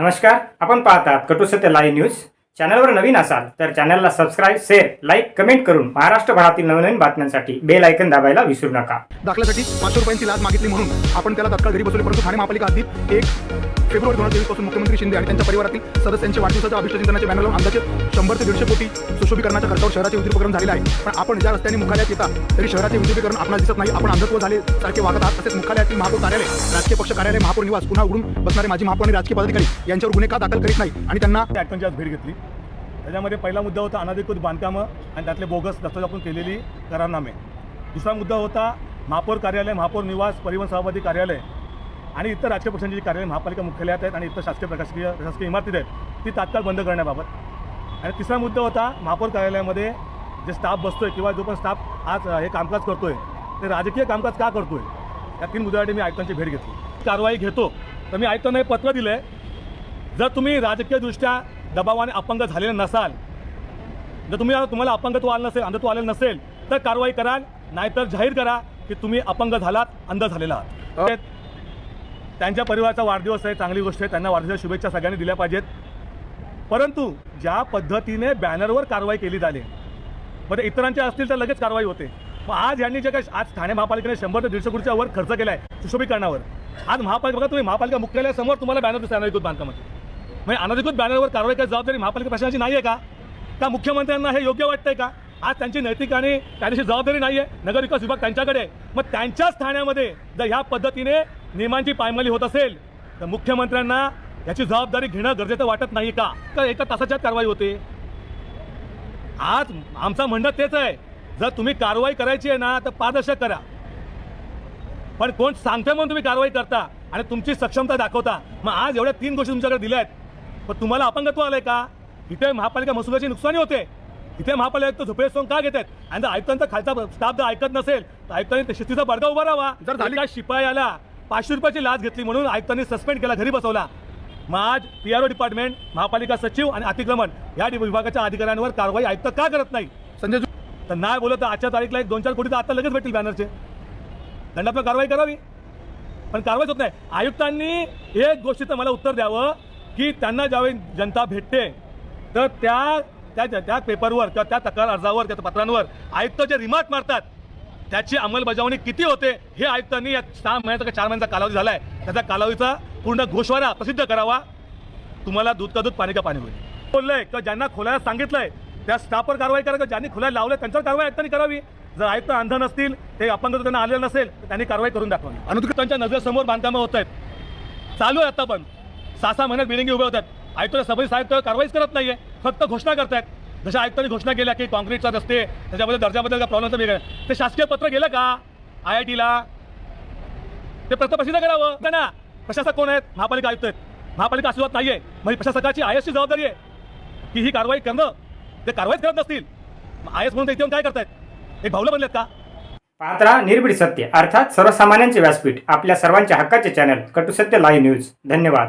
नमस्कार आपण पाहतात कटुसत्य लाईव्ह न्यूज चॅनलवर नवीन असाल तर चॅनलला सबस्क्राईब शेअर लाईक कमेंट करून महाराष्ट्रभरातील नवनवीन बातम्यांसाठी बेल ऐकन दाबायला विसरू नका. दाखल्यासाठी पाचशे रुपयांची लाच मागितली म्हणून आपण त्याला तत्काळ घरी बसवले परंतु ठाणे महापालिका हद्दीत एक फेब्रुवारी दोन हजार तेवीसपासून मुख्यमंत्री शिंदे आणि त्यांच्या परिवारातील सदस्यांच्या वाढदिवसाच्या अभिष्ट चिंतनाचे बॅनर लावून अंदाजे शंभर ते दीडशे कोटी सुशोभीकरणाच्या खर्चावर शहराचे विद्युतीकरण झालेलं आहे. पण आपण ज्या रस्त्याने मुख्यालयात येता तरी शहराचे विद्युतीकरण आपल्याला दिसत नाही. आपण अंधत्व झाले सारखे वागत आहात. तसेच मुख्यालयातील महापौर कार्यालय राजकीय पक्ष कार्यालय महापौर निवास पुन्हा उघडून बसणारे माजी महापौर आणि राजकीय पदाधिकारी यांच्यावर गुन्हे का दाखल करीत नाही आणि त्यांना ॲक्टनची आज भेट घेतली. त्याच्यामध्ये पहिला मुद्दा होता अनधिकृत बांधकामं आणि त्यातले बोगस दस्तावेज आपण केलेली करारनामे. दुसरा मुद्दा होता महापौर कार्यालय महापौर निवास परिवहन सभापती कार्यालय. आणि इतर राजकीय पक्षांची जी कार्यालय महापालिका मुख्यालयात आहेत आणि इतर शासकीय प्रशासकीय प्रशासकीय इमारतीत आहेत ती तात्काळ बंद करण्याबाबत. आणि तिसरा मुद्दा होता महापौर कार्यालयामध्ये जे स्टाफ बसतो आहे किंवा जो पण स्टाफ आज हे कामकाज करतो आहे ते राजकीय कामकाज का करतो आहे या तीन मुद्द्यासाठी मी आयुक्तांची भेट घेतली. कारवाई घेतो तर मी आयुक्तांना हे पत्र दिलं आहे जर तुम्ही राजकीयदृष्ट्या दबावाने अपंग झालेले नसाल जर तुम्ही तुम्हाला अपंगत्व आलं नसेल अंधत्व आलेलं नसेल तर कारवाई कराल नाहीतर जाहीर करा की तुम्ही अपंग झालात अंध झालेला आहात. त्यांच्या परिवाराचा वाढदिवस आहे चांगली गोष्ट आहे. त्यांना वाढदिवसाच्या शुभेच्छा सगळ्यांनी दिल्या पाहिजेत. परंतु ज्या पद्धतीने बॅनरवर कारवाई केली झाली मग ते म्हणजे इतरांच्या असतील तर लगेच कारवाई होते. मग आज यांनी जे काय आज ठाणे महापालिकेने शंभर ते दीडशे कोटीच्या वर खर्च केला आहे सुशोभीकरणावर. आज महापालिका बघा तुम्ही महापालिका मुख्यालयासमोर तुम्हाला बॅनर दिसतो अनधिकृत बांधकामाचे. म्हणजे अनधिकृत बॅनरवर कारवाई करायची जबाबदारी महापालिका प्रशासनाची नाही आहे का? का मुख्यमंत्र्यांना हे योग्य वाटतंय का? आज त्यांची नैतिक आणि कायदेशीर जबाबदारी नाही आहे नगर विकास विभाग त्यांच्याकडे आहे. मग त्यांच्याच ठाण्यामध्ये जर ह्या पद्धतीने नियमांची पायमली होत असेल तर मुख्यमंत्र्यांना याची जबाबदारी घेणं गरजेचं वाटत नाही का? का एका तासाच्यात कारवाई होते. आज आमचं म्हणणं तेच आहे. जर तुम्ही कारवाई करायची आहे ना तर पारदर्शक करा. पण कोण सांगतोय म्हणून तुम्ही कारवाई करता आणि तुमची सक्षमता दाखवता? मग आज एवढ्या तीन गोष्टी तुमच्याकडे दिल्या आहेत. पण तुम्हाला अपंगत्व आलंय का? इथे महापालिका महसुलाची नुकसानी होते. इथे महापालिका आयुक्त झोपे सोंग का घेत आहेत आणि जर आयुक्तांचा खालचा स्टाफ जर ऐकत नसेल तर आयुक्तांनी शिस्तीचा बडगा उभा राहावा. जर झाली का शिपायाला पाचशे रुपयाची लाच घेतली म्हणून आयुक्तांनी सस्पेंड केला घरी बसवला. मग आज पी आर ओ डिपार्टमेंट महापालिका सचिव आणि अतिक्रमण या विभागाच्या अधिकाऱ्यांवर कारवाई आयुक्त का करत नाही? संजय तर नाही बोलत तर आजच्या तारीखला एक दोन चार कोटी तर आता लगेच भेटतील बॅनरचे. दंडात्मक कारवाई करावी. पण कारवाईच होत नाही. आयुक्तांनी एक गोष्टीचं मला उत्तर द्यावं की त्यांना ज्यावेळी जनता भेटते तर त्या त्या त्या पेपरवर किंवा त्या तक्रार अर्जावर त्या पत्रांवर आयुक्त जे रिमार्क मारतात त्याची अंमलबजावणी किती होते हे आयुक्तांनी या सहा महिन्याचा का चार महिन्याचा कालावधी झाला आहे त्याचा कालावधीचा पूर्ण घोषवारा प्रसिद्ध करावा. तुम्हाला दूध का दूध पाणी का पाणी होईल बोललंय का ज्यांना खोलायला सांगितलंय त्या स्टाफवर कारवाई करा का ज्यांनी खोलायला लावलंय त्यांच्यावर कारवाई आयुक्तांनी करावी. जर आयुक्त अंध नसतील ते अपंग त्यांना आलेलं नसेल तर त्यांनी कारवाई करून दाखवावी अनुकृत- त्यांच्या नजरेसमोर बांधकामं होत आहेत. चालू आहे आता पण. सहा सहा महिन्यात बिल्डिंग उभ्या होतात आयुक्त सभेत साहेब कारवाईच करत नाहीये फक्त घोषणा करतायत. जशा आयुक्तांनी घोषणा केल्या की कॉन्क्रीटचा रस्ते त्याच्याबद्दल दर्जाबद्दल काय प्रॉब्लेमचं वेगळं ते शासकीय पत्र गेलं का? आय आय टीला? ते पत्र प्रसिद्ध करावं का ना? प्रशासक कोण आहेत? महापालिका आयुक्त आहेत. महापालिका अस्तित्वात नाहीये. म्हणजे प्रशासकाची आय एसची जबाबदारी आहे की ही कारवाई करणं. ते कारवाईच करत नसतील. आय एस म्हणून ते इथे काय करतायत? एक भावलं बनलेत का? पात्रा निर्भीड सत्य अर्थात सर्वसामान्यांचे व्यासपीठ आपल्या सर्वांच्या हक्काचे चॅनल कटुसत्य लाईव्ह न्यूज धन्यवाद.